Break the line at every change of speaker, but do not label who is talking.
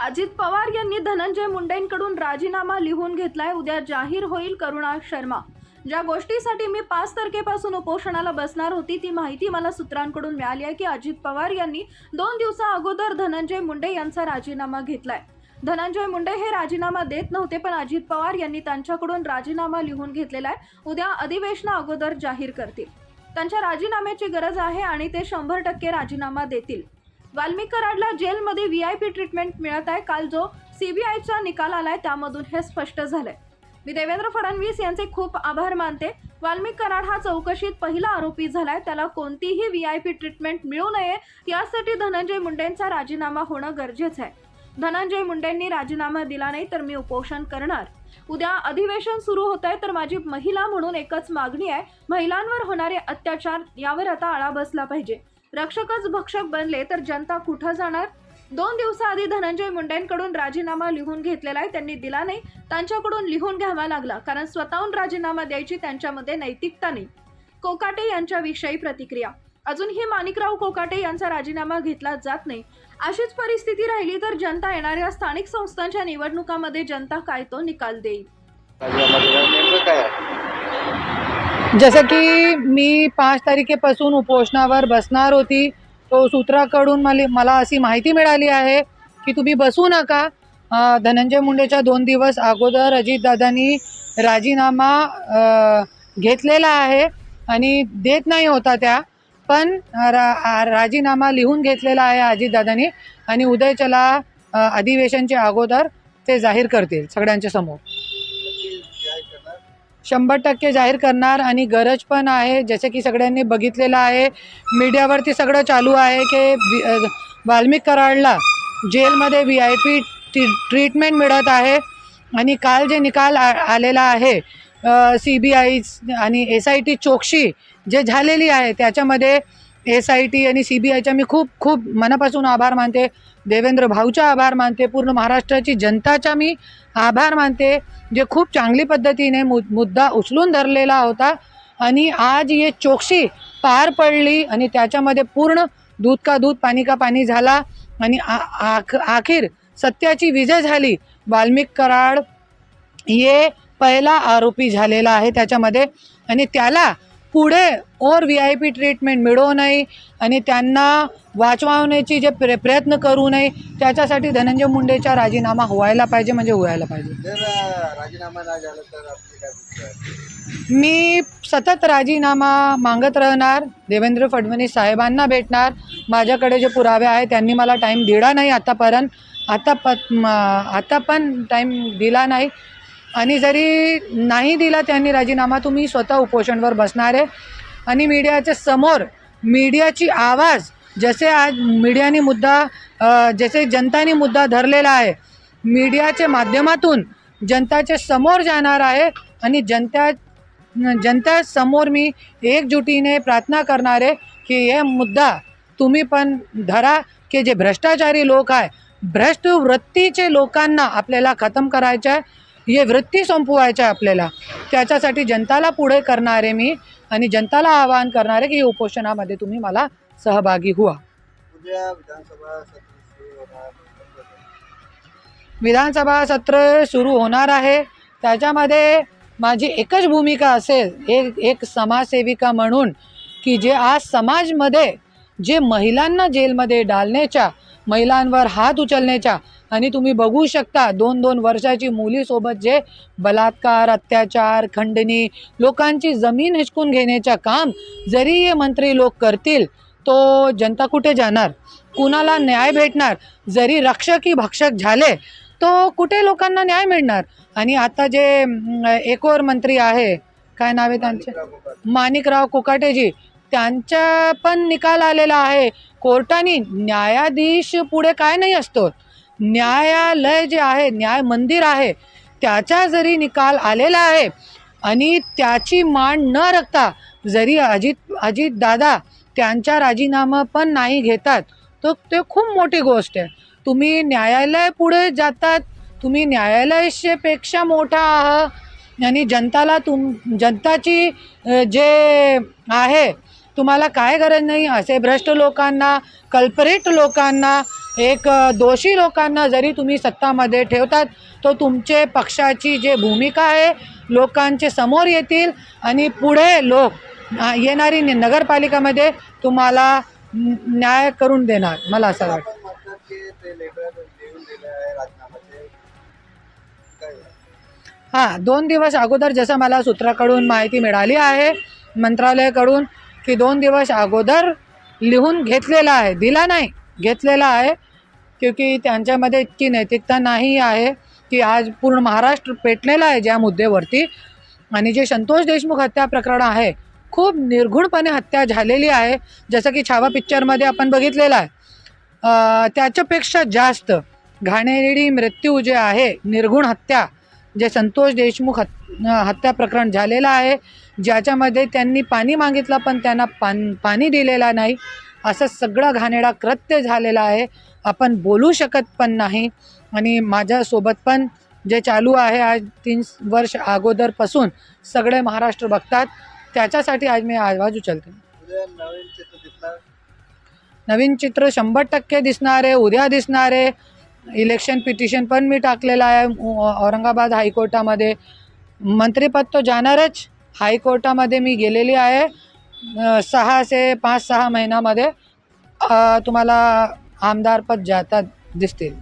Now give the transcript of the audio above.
अजित पवार यांनी धनंजय मुंडेंकडून राजीनामा लिहून घेतलाय. उद्या जाहीर होईल करुणा शर्मा. ज्या गोष्टीसाठी मी पाच तारखेपासून उपोषणाला बसणार होती ती माहिती मला सूत्रांकडून मिळाली आहे की अजित पवार यांनी दोन दिवसा अगोदर धनंजय मुंडे यांचा राजीनामा घेतलाय. धनंजय मुंडे हे राजीनामा देत नव्हते पण अजित पवार यांनी त्यांच्याकडून राजीनामा लिहून घेतलेला आहे. उद्या अधिवेशना अगोदर जाहीर करतील. त्यांच्या राजीनाम्याची गरज आहे आणि ते शंभर टक्के राजीनामा देतील. वाल्मिकराडला जेलमध्ये व्ही आय पी ट्रीटमेंट मिळत आहे. काल जो सीबीआयचा निकाल आलाय त्यामधून हे स्पष्ट झालंय. मी देवेंद्र फडणवीस यांचे खूप आभार मानते. वाल्मिक कराड हा चौकशीत पहिला आरोपी झालाय. त्याला कोणतीही व्ही आय पी ट्रीटमेंट मिळू नये. यासाठी धनंजय मुंडेंचा राजीनामा होणं गरजेचं आहे. धनंजय मुंडेंनी राजीनामा दिला नाही तर मी उपोषण करणार. उद्या अधिवेशन सुरू होत आहे तर माझी महिला म्हणून एकच मागणी आहे. महिलांवर होणारे अत्याचार यावर आता आळा बसला पाहिजे. रक्षकच भक्षक बनले तर जनता कुठं जाणार? दोन दिवसाआधी धनंजय मुंडेंकडून राजीनामा लिहून घेतलेला आहे. त्यांनी दिला नाही. त्यांच्याकडून लिहून घ्यावा लागला. कारण स्वतःहून राजीनामा द्यायची त्यांच्यामध्ये नैतिकता नाही. कोकाटे यांच्याविषयी प्रतिक्रिया. अजूनही माणिकराव कोकाटे यांचा राजीनामा घेतला जात नाही. अशीच परिस्थिती राहिली तर जनता येणाऱ्या स्थानिक संस्थांच्या निवडणुकामध्ये जनता काय तो निकाल देईल
राजीनामा दिला नेमकं काय आहे
जसं की मी पाच तारखेपासून उपोषणावर बसणार होती तो सूत्राकडून मला मला अशी माहिती मिळाली आहे की तुम्ही बसू नका. धनंजय मुंडेच्या दोन दिवस अगोदर अजितदादांनी राजीनामा घेतलेला आहे आणि देत नाही होता त्या पण रा राजीनामा लिहून घेतलेला आहे अजितदादांनी आणि उदयचला अधिवेशनच्या अगोदर ते जाहीर करतील सगळ्यांच्या समोर. शंभर टक्के जाहीर करणार आणि गरज पण आहे जसे की सगळ्यांनी बघितलेलं आहे मीडियावरती सगळं चालू आहे की वाल्मिक कराडला जेलमध्ये व्ही आय पी ट्रीटमेंट मिळत आहे आणि काल जे निकाल आ आलेला आहे सी बी आय आणि एस आय टी चोक्षी जे झालेली आहे त्याच्यामध्ये एस आय टी आणि सी बी आयचा मी खूप खूप मनापासून आभार मानते. देवेंद्र भाऊचा आभार मानते. पूर्ण महाराष्ट्राची जनताचा मी आभार मानते. जे खूप चांगली पद्धतीने मु मुद्दा उचलून धरलेला होता आणि आज ये चोक्षी पार पडली आणि त्याच्यामध्ये पूर्ण दूध का दूध पाणी का पाणी झाला आणि आ आख आखिर सत्याची विजय झाली. वाल्मिक कराड हे पहिला आरोपी झालेला आहे त्याच्यामध्ये आणि त्याला पुढे और व्ही आय पी ट्रीटमेंट मिळू नये आणि त्यांना वाचवण्याची जे प्र प्रयत्न करू नये त्याच्यासाठी धनंजय मुंडेचा राजीनामा व्हायला पाहिजे म्हणजे व्हायला पाहिजे
राजीनामा नाही झाला तर?
मी सतत राजीनामा मागत राहणार देवेंद्र फडणवीस साहेबांना भेटणार माझ्याकडे जे पुरावे आहे त्यांनी मला टाईम दिला नाही आतापर्यंत आता प आता पण टाईम दिला नाही आणि जरी नाही दिला त्यांनी राजीनामा तुम्ही स्वतः उपोषणवर बसणार आहे. आणि मीडियाच्या समोर मीडियाची आवाज जसे आज मीडियाने मुद्दा जसे जनतानी मुद्दा धरलेला आहे मीडियाच्या माध्यमातून जनताच्या समोर जाणार आहे आणि जनता जनतासमोर मी एकजुटीने प्रार्थना करणार आहे की हे मुद्दा तुम्ही पण धरा की जे भ्रष्टाचारी लोक आहे भ्रष्ट वृत्तीचे लोकांना आपल्याला खतम करायचं आहे. हे वृत्ती संपवायचं आहे आपल्याला. त्याच्यासाठी जनताला पुढे करणार मी आणि जनताला आवाहन करणार की उपोषणामध्ये तुम्ही मला सहभागी व्हा.
विधानसभा सत्र सुरू होणार
आहे. त्याच्यामध्ये माझी एकच भूमिका असेल एक एक समाजसेविका म्हणून की जे आज समाजमध्ये जे महिलांना जेलमध्ये डालण्याच्या महिलांवर हात उचलण्याच्या आणि तुम्ही बघू शकता दोन दोन वर्षाची मुलीसोबत जे बलात्कार अत्याचार खंडणी लोकांची जमीन हिचकून घेण्याचं काम जरी हे मंत्री लोक करतील तो जनता कुठे जाणार? कुणाला न्याय भेटणार? जरी रक्षकी भक्षक झाले तो कुठे लोकांना न्याय मिळणार? आणि आता जे एकोर मंत्री आहे काय नाव आहे त्यांचे? माणिकराव कुकाटेजी त्यांच्या पण निकाल आलेला आहे. कोर्टाने न्यायाधीश पुढे काय नाही असतो न्यायालय जे आहे न्याय मंदिर आहे त्याचा जरी निकाल आलेला आहे आणि त्याची मान न रखता जरी अजित अजित दादा त्यांचा राजीनामा पण नाही घेतात तर ते खूप मोठी गोष्ट आहे. तुम्ही न्यायालय पुढे जातात तुम्ही न्यायालयापेक्षा मोठा आहात आणि जनताला तुम जनताची जे आहे तुम्हाला काय गरज नाही असे भ्रष्ट लोकांना कल्परेट लोकांना एक दोषी लोकांना जरी तुम्ही सत्तामध्ये ठेवतात तो तुमचे पक्षाची जे भूमिका आहे लोकांचे समोर येतील आणि पुढे लोक येणारी नगरपालिकामध्ये तुम्हाला न्याय करून देणार मला असं वाटतं. हां दोन दिवस अगोदर जसं मला सूत्राकडून माहिती मिळाली आहे मंत्रालयाकडून की दोन दिवस अगोदर लिहून घेतलेला आहे दिला नाही. घेतलेला आहे क्योंकि त्यांच्यामध्ये इतकी नैतिकता नाही आहे की आज पूर्ण महाराष्ट्र पेटलेला आहे ज्या मुद्द्यावरती आणि जे संतोष देशमुख हत्या प्रकरण आहे खूप निर्घुणपणे हत्या झालेली आहे जसं की छावा पिक्चरमध्ये आपण बघितलेलं आहे. त्याच्यापेक्षा जास्त घाणेरडी मृत्यू जे आहे निर्घुण हत्या जे संतोष देशमुख हत हत्या प्रकरण झालेलं आहे ज्याच्यामध्ये त्यांनी पाणी मागितलं पण त्यांना पान पाणी दिलेला नाही. असं सगळं घाणेरडा कृत्य झालेलं आहे. आपण बोलू शकत पण नाही. आणि माझ्यासोबत पण जे चालू आहे आज तीन वर्ष अगोदरपासून सगळे महाराष्ट्र बघतात. त्याच्यासाठी आज मी आवाज उचलते.
नवीन चित्र
शंभर टक्के दिसणार आहे उद्या दिसणार. आहे इलेक्शन पिटिशन पण मी टाकलेलं आहे औरंगाबाद हायकोर्टामध्ये. मंत्रिपद तो जाणारच. हायकोर्टामध्ये मी गेलेली आहे. सहा ते पाच सहा महिन्यामध्ये तुम्हाला आमदारपद जातात दिसतील.